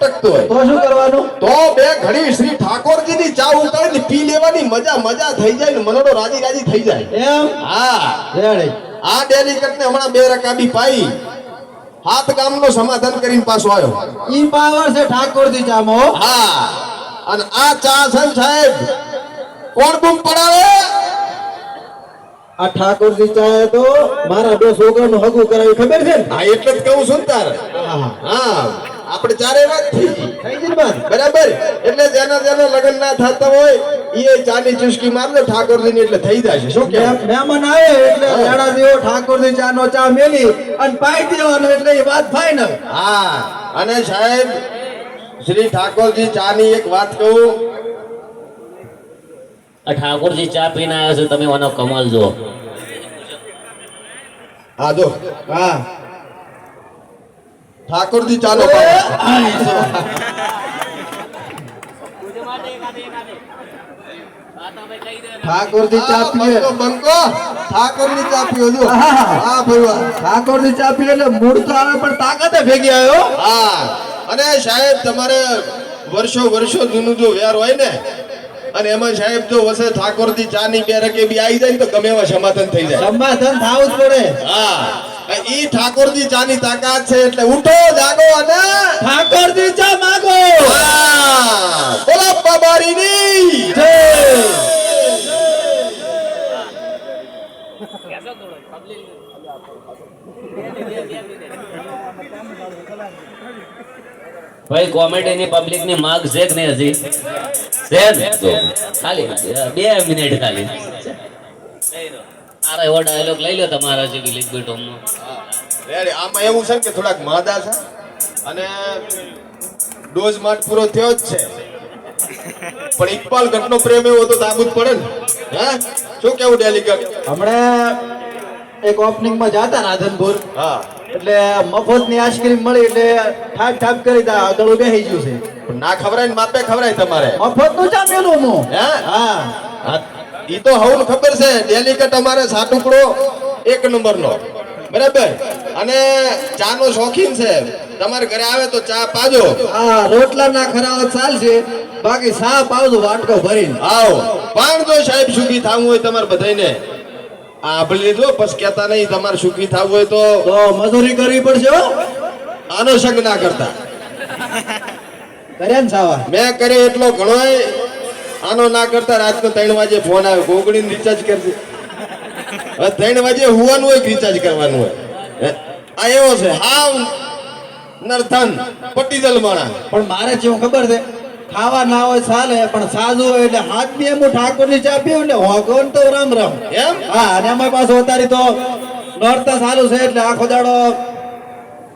અટકતો હોય. તો શું કરવાનું? તો બે ઘડી શ્રી ઠાકોરજીની ચા ઉકાળીને પી લેવાની મજા મજા થઈ જાય ને મનોડો રાજી રાજી થઈ જાય. એમ? હા. આ ડેલિકેટ ને હમણાં બે રકાબી પાઈ. હાથ ગામનો સમાધાન કરીને પાછો આવ્યો. ઈ પાવર છે ઠાકોરજી ચામો. હા. અને આ ચા છે સાહેબ કોણ બૂમ પડાવે? આ ઠાકોરજી ચાહે તો મારા બે છોકરાનું હગું કરાવી ખબર છે ને? હા એટલે જ કહું છું તાર. હા. આપણે ચારે વાત થઈ ને બરાબર? એટલે જેના જેના લગ્ન ના થતા હોય એ ચાની ચુસ્કી મારજો ઠાકોરજીની એટલે થઈ જશે. શું કે મહેમાન આવે એટલે લેડા જેવો ઠાકોરજી ચા નો ચા મેલી અને પાઈ દેવાનો એટલે એ વાત ફાઈનલ હા. અને સાહેબ શ્રી ઠાકોરજી ચા ની એક વાત કહું. ઠાકોરજી ચા પીને આવ્યો છે તમે મને કમાલ જુઓ. હા જો. હા. ઠાકોરજી ચાલો ઠાકોરજી ચા પીએ. બંકો બંકો ઠાકોરની ચા પીઓ જો હા. હા ભાઈ વાહ. ચા પીએ એટલે મૂળ તો આવે પણ તાકાતે ભેગી આવ્યો હા. અને સાહેબ તમારે વર્ષો વર્ષો જૂનું જો વેર હોય ને અને એમાં સાહેબ જો વસે ઠાકોરજી ચા ની બે રકે બી આવી જાય તો ગમે એવા સમાધાન થઈ જાય. સમાધાન થવું જ પડે. હા. ઈ ઠાકોરજી ચા ની તાકાત છે એટલે ઉઠો જાગો અને ઠાકોરજી ચા માગો. બોલો બોલો બાબારીની. જય. ભાઈ કોમેડી ની પબ્લિકની માગ છે કે નહીં હજી? છે ખાલી બે મિનિટ ખાલી. તારા એવો ડાયલોગ લઈ લો તમારા જે વિલેજ બેટ હોમ રેડી. આમાં એવું છે કે થોડાક માદા છે અને ડોઝ માટ પૂરો થયો જ છે. પણ ઇકબાલ ઘટનો પ્રેમ એવો તો તાબૂત પડે ને. હે? શું કેવું ડેલિકેટ હમણાં એક ઓપનિંગમાં જાતા રાધનપુર. હા. એટલે મફતની આઈસ્ક્રીમ મળી એટલે ઠાક ઠાક કરી દા આગળ બેસી ગયું છે. ના ખવરાય ને માપે ખવરાય તમારે. મફતનું ચા પેલું હું? હે. હા. ઈ તો હવું ખબર છે ડેલિકેટ અમારે સાટુકડો એક નંબરનો. બરાબર? અને ચાનો શોખીન છે. તમારે ઘરે આવે તો ચા પાજો. હા રોટલા ના ખરાવ ચાલશે બાકી સા પાવજો વાટકો ભરીને. આવો. પણ જો સાહેબ સુખી થવું હોય તમારે બધાને આ આપણે લીધો બસ કેતા નહીં તમારે સુખી થવું હોય તો મજૂરી કરવી પડશે હો. આનો સંગ ના કરતા. કર્યા ને સાવા. મેં કરે એટલો ઘણોય આનો ના કરતા રાતનો ત્રણ વાગે ફોન આવે ગોગડીને રિચાર્જ કરજે. હવે ત્રણ વાગે હોવાનું હોય રિચાર્જ કરવાનું હોય. આ એવો છે હાવ નરથન પટીદલ માણા પણ મારે જેવું ખબર છે? ખાવા ના હોય ચાલે પણ સાજુ હોય એટલે હાથ બી એમ ઠાકોરની ચા પીવું એટલે હોગવન તો રામ રામ. એમ? હા અને અમારી પાસે ઉતારી તો નોરતા ચાલુ છે એટલે આખો દાડો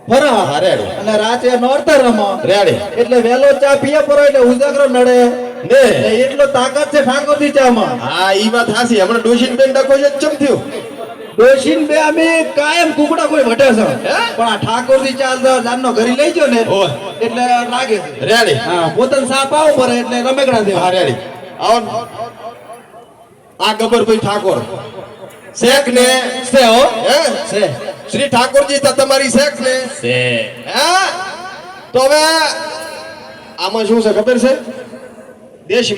ફરા હા, રેડી. અને રાતે નોરતા રમો. રેડી. એટલે વેલો ચા પીએ પરો એટલે ઉજાગરો નડે. ને એટલો તાકાત છે ઠાકોર દીચામાં હા ઈ વાત હાસી હમણાં ડોશીન બેન ડકો છે ચમ થયું ડોશીન બે અમે કાયમ કુકડા કોઈ વટે છે. પણ આ ઠાકોરની ચા તો જાનનો ઘરી લઈ ગયો ને એટલે લાગે છે. રેડી. હા પોતાને સાપ આવો પડે એટલે રમેકડા દે હા રેડી. આવો. આ ગબરભાઈ ઠાકોર. શેખ ને? છે હો. હે? શ્રી ઠાકોરજી તો તમારી શેખ ને. છે. હે? તો હવે આમાં શું છે ખબર છે? Deixa